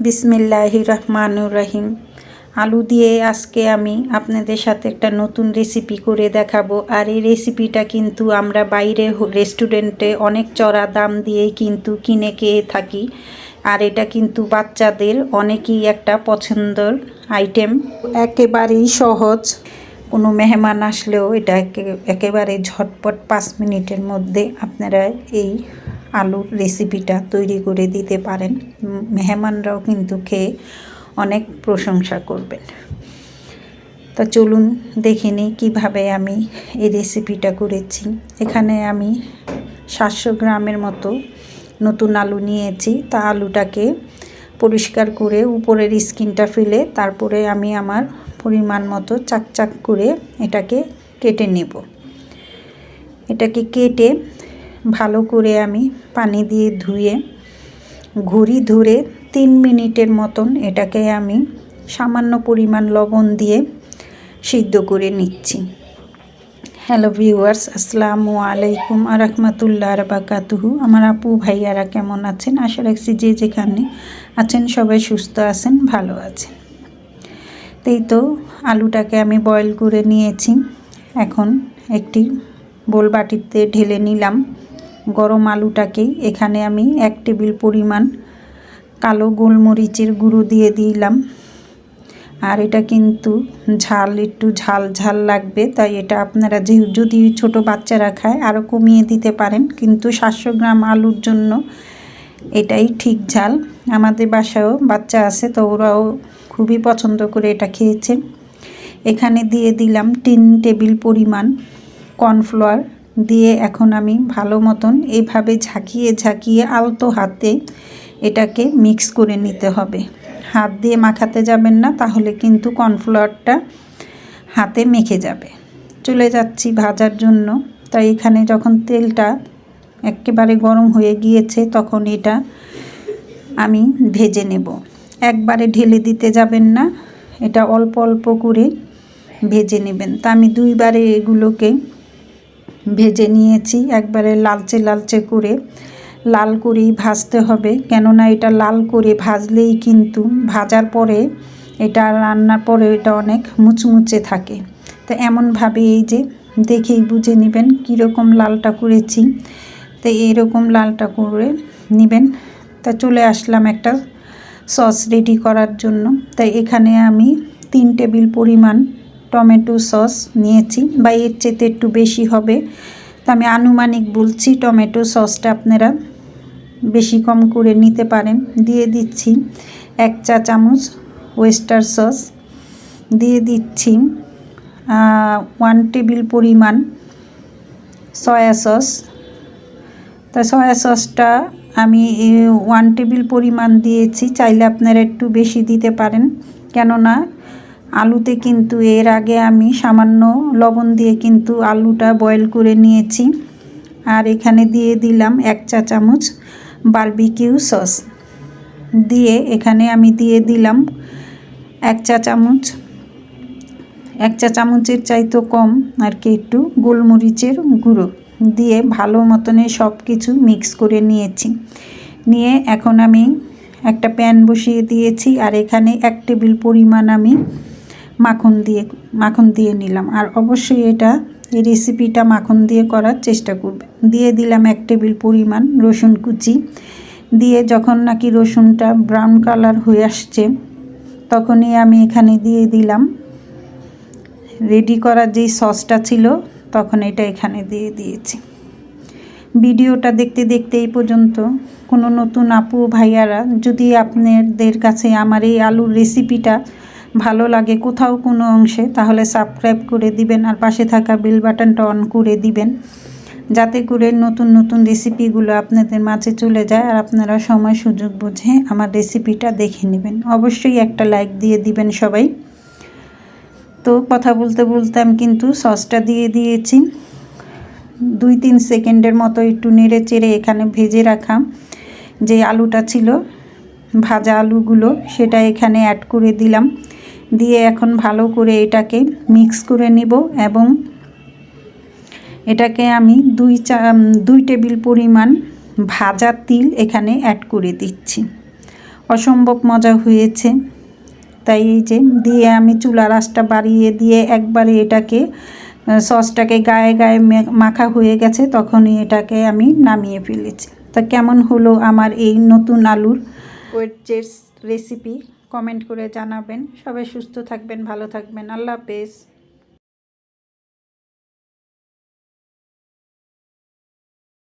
বিসমিল্লাহ রহমানুর রহিম আলু দিয়ে আজকে আমি আপনাদের সাথে একটা নতুন রেসিপি করে দেখাবো। আর এই রেসিপিটা কিন্তু আমরা বাইরে রেস্টুরেন্টে অনেক চড়া দাম দিয়েই কিন্তু কিনে খেয়ে থাকি। আর এটা কিন্তু বাচ্চাদের অনেকই একটা পছন্দর আইটেম। একেবারেই সহজ। কোনো মেহমান আসলেও এটা একেবারে ঝটপট পাঁচ মিনিটের মধ্যে আপনারা এই আলুর রেসিপিটা তৈরি করে দিতে পারেন। মেহমানরাও কিন্তু খেয়ে অনেক প্রশংসা করবেন। তা চলুন দেখে নিই কীভাবে আমি এই রেসিপিটা করেছি। এখানে আমি সাতশো গ্রামের মতো নতুন আলু নিয়েছি। তা আলুটাকে পরিষ্কার করে উপরের স্কিনটা ফেলে তারপরে আমি আমার পরিমাণ মতো চাক চাক করে এটাকে কেটে নেব। এটাকে কেটে ভালো করে আমি পানি দিয়ে ধুয়ে, ঘুরি ধরে তিন মিনিটের মতন এটাকে আমি সামান্য পরিমাণ লবণ দিয়ে সিদ্ধ করে নিচ্ছি। হ্যালো ভিউয়ার্স, আসসালামু আলাইকুম আর রহমতুল্লাহ বাকাতুহু আমার আপু, ভাইয়ারা কেমন আছেন? আশা রাখছি যে যেখানে আছেন সবাই সুস্থ আছেন, ভালো আছেন। এই তো আলুটাকে আমি বয়েল করে নিয়েছি। এখন একটি বোল বাটিতে ঢেলে নিলাম। গরম আলুটাকেই এখানে আমি এক টেবিল পরিমাণ কালো গোলমরিচের গুঁড়ো দিয়ে দিলাম। আর এটা কিন্তু ঝাল, একটু ঝাল ঝাল লাগবে, তাই এটা আপনারা যে, যদি ছোট বাচ্চারা খায় আরও কমিয়ে দিতে পারেন। কিন্তু সাতশো গ্রাম আলুর জন্য এটাই ঠিক ঝাল। আমাদের বাসায়ও বাচ্চা আছে, তো ওরাও খুবই পছন্দ করে এটা খেয়েছে। এখানে দিয়ে দিলাম তিন টেবিল পরিমাণ কর্নফ্লাওয়ার। দিয়ে এখন আমি ভালো মতন এইভাবে ঝাঁকিয়ে ঝাঁকিয়ে আলতো হাতে এটাকে মিক্স করে নিতে হবে। হাত দিয়ে মাখাতে যাবেন না, তাহলে কিন্তু কর্নফ্লাওয়ারটা হাতে মেখে যাবে। চলে যাচ্ছি ভাজার জন্য। তাই এখানে যখন তেলটা একেবারে গরম হয়ে গিয়েছে, তখন এটা আমি ভেজে নেব। একবারে ঢেলে দিতে যাবেন না, এটা অল্প অল্প করে ভেজে নেবেন। তা আমি দুইবারে এগুলোকে ভেজে নিয়েছি একবারে লালচে লালচে করে। লাল করেই ভাজতে হবে, কেননা এটা লাল করে ভাজলেই কিন্তু ভাজার পরে এটা রান্নার পরে এটা অনেক মুচমুচে থাকে। তো এমনভাবে এই যে দেখেই বুঝে নেবেন কীরকম লালটা করেছি। তো এরকম লালটা করে নেবেন। তা চলে আসলাম একটা সস রেডি করার জন্য। তাই এখানে আমি তিন টেবিল পরিমাণ টমেটো সস নিয়েছি বা এর চেতে একটু বেশি হবে। তো আমি আনুমানিক বলছি টমেটো সসটা আপনারা বেশি কম করে নিতে পারেন। দিয়ে দিচ্ছি এক চা চামচ ওয়েস্টার সস। দিয়ে দিচ্ছি ওয়ান টেবিল পরিমাণ সয়া সস তা সয়া সসটা আমি ওয়ান টেবিল পরিমাণ দিয়েছি। চাইলে আপনারা একটু বেশি দিতে পারেন। কেননা আলুতে কিন্তু এর আগে আমি সামান্য লবণ দিয়ে কিন্তু আলুটা বয়েল করে নিয়েছি। আর এখানে দিয়ে দিলাম এক চা চামচ বারবিকিউ সস দিয়ে এখানে আমি দিয়ে দিলাম এক চা চামচ। এক চা চামচের চাইতো কম আর কি একটু গোলমরিচের গুঁড়ো। দিয়ে ভালো মতনে সব কিছু মিক্স করে নিয়েছি। নিয়ে এখন আমি একটা প্যান বসিয়ে দিয়েছি। আর এখানে এক টেবিল পরিমাণ আমি মাখন দিয়ে মাখন দিয়ে নিলাম। আর অবশ্যই এটা এই রেসিপিটা মাখন দিয়ে করার চেষ্টা করবে। দিয়ে দিলাম এক টেবিল পরিমাণ রসুন কুচি। দিয়ে যখন নাকি রসুনটা ব্রাউন কালার হয়ে আসছে, তখনই আমি এখানে দিয়ে দিলাম। রেডি করার যেই সসটা ছিল, তখন এটা এখানে দিয়ে দিয়েছি। ভিডিওটা দেখতে দেখতে এই পর্যন্ত। কোনো নতুন আপু ভাইয়ারা যদি আপনাদের কাছে আমার এই আলুর রেসিপিটা ভালো লাগে কোথাও কোনো অংশে, তাহলে সাবস্ক্রাইব করে দিবেন আর পাশে থাকা বেল বাটনটা অন করে দিবেন। যাতে করে নতুন নতুন রেসিপিগুলো আপনাদের মাঝে চলে যায় আর আপনারা সময় সুযোগ বুঝে আমার রেসিপিটা দেখে নেবেন। অবশ্যই একটা লাইক দিয়ে দিবেন সবাই। তো কথা বলতে বলতে আমি কিন্তু সসটা দিয়ে দিয়েছি। দুই তিন সেকেন্ডের মতো একটু নেড়ে চেড়ে এখানে ভেজে রাখা যে আলুটা ছিল, ভাজা আলুগুলো, সেটা এখানে অ্যাড করে দিলাম। দিয়ে এখন ভালো করে এটাকে মিক্স করে নিব এবং এটাকে আমি দুই চা দুই টেবিল পরিমাণ ভাজা তিল এখানে অ্যাড করে দিচ্ছি। অসম্ভব মজা হয়েছে। তাই এই যে দিয়ে আমি চুলার আঁচটা বাড়িয়ে দিয়ে একবারে এটাকে সসটাকে গায়ে গায়ে মাখা হয়ে গেছে, তখনই এটাকে আমি নামিয়ে ফেলেছি। তা কেমন হলো আমার এই নতুন আলুর? ওয়েটজেস রেসিপি কমেন্ট করে জানাবেন। সবাই সুস্থ থাকবেন ভালো থাকবেন। আল্লাহ হাফেজ।